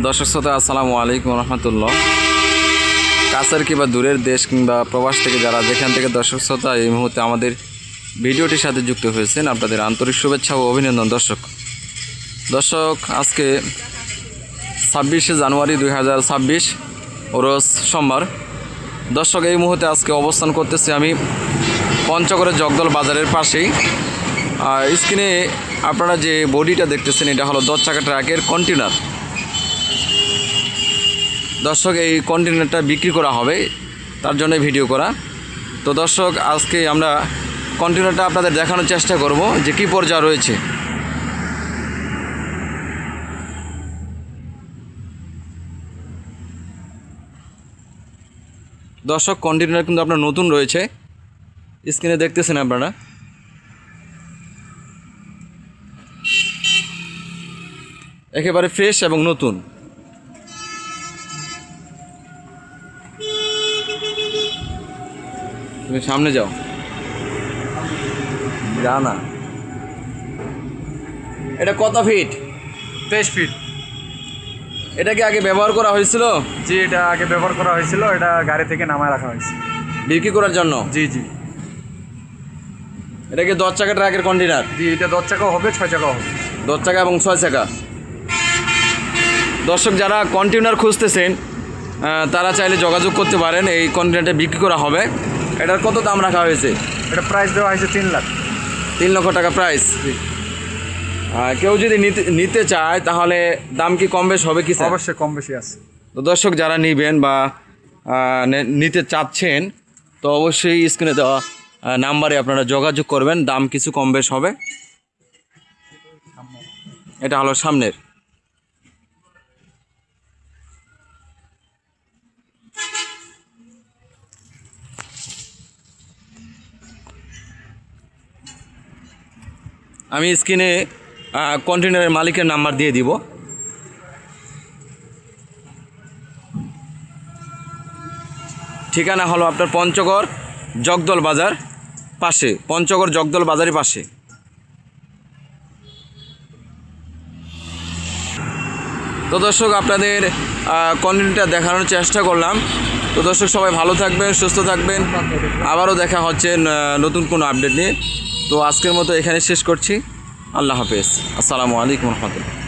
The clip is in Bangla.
দর্শক শ্রোতা, আসসালামু আলাইকুম রহমতুল্লাহ। কাছের কিংবা দূরের দেশ কিংবা প্রবাস থেকে যারা যেখান থেকে দর্শক শ্রোতা, এই মুহূর্তে আমাদের ভিডিওটির সাথে যুক্ত হয়েছেন আপনাদের আন্তরিক শুভেচ্ছা ও অভিনন্দন দর্শক। দর্শক, আজকে ছাব্বিশে জানুয়ারি দুই হাজার ছাব্বিশ, রোজ সোমবার। দর্শক, এই মুহূর্তে আজকে অবস্থান করতেছি আমি পঞ্চগড়ের জগদল বাজারের পাশেই। স্ক্রিনে আপনারা যে বডিটা দেখতেছেন, এটা হলো দশ চাকা ট্রাকের কন্টেনার দর্শক, এই কন্টেনারটা বিক্রি করা হবে, তার জন্য ভিডিও করা। তো দর্শক, আজকে আমরা কন্টেনারটা আপনাদের দেখানোর চেষ্টা করব যে কী পর্যায়ে রয়েছে। দর্শক কন্টেনার কিন্তু আপনার নতুন রয়েছে। স্ক্রিনে দেখতেছেন আপনারা। একেবারে ফ্রেশ এবং নতুন। তুমি সামনে যাও। যা না। এটা কত ফিট তেইশ ফিট এটা কি আগে ব্যবহার করা হয়েছিল? জি এটা আগে ব্যবহার করা হয়েছিল এটা গাড়ি থেকে নামায় রাখা হয়েছে। বিক্রি করার জন্য? জি জি। এটা কি দশ চাকা ট্রাকের কন্টেনার জি এটা দশ চাকাও হবে ছয় চাকাও হবে। দশ চাকা এবং ছয় চাকা। দর্শক যারা কন্টেনার খুঁজতেছেন তারা চাইলে যোগাযোগ করতে পারেন এই কন্টেনারটা বিক্রি করা হবে। এটার কত দাম রাখা হয়েছে? এটা প্রাইস দেওয়া হয়েছে তিন লাখ। তিন লক্ষ টাকা প্রাইস কেউ যদি নিতে নিতে চায় তাহলে দাম কি কম বেশ হবে কি অবশ্যই কম বেশি আছে। তো দর্শক যারা নিবেন বা নিতে চাচ্ছেন তো অবশ্যই স্ক্রিনে দেওয়া নাম্বারে আপনারা যোগাযোগ করবেন দাম কিছু কম বেশ হবে। এটা হলো সামনের। আমি স্ক্রিনে কন্টেনারের মালিকের নাম্বার দিয়ে দিব। ঠিকানা হলো আপনার পঞ্চগড় জগদল বাজার পাশে, পঞ্চগড় জগদল বাজারের পাশে। তো দর্শক, আপনাদের কন্টেন্টটা দেখানোর চেষ্টা করলাম। তো দর্শক, সবাই ভালো থাকবেন, সুস্থ থাকবেন। আবারও দেখা হচ্ছে নতুন কোনো আপডেট নিয়ে। তো আজকের মতো এখানে শেষ করছি। আল্লাহ হাফেজ। আসসালামু আলাইকুম রহমতুল্লাহ।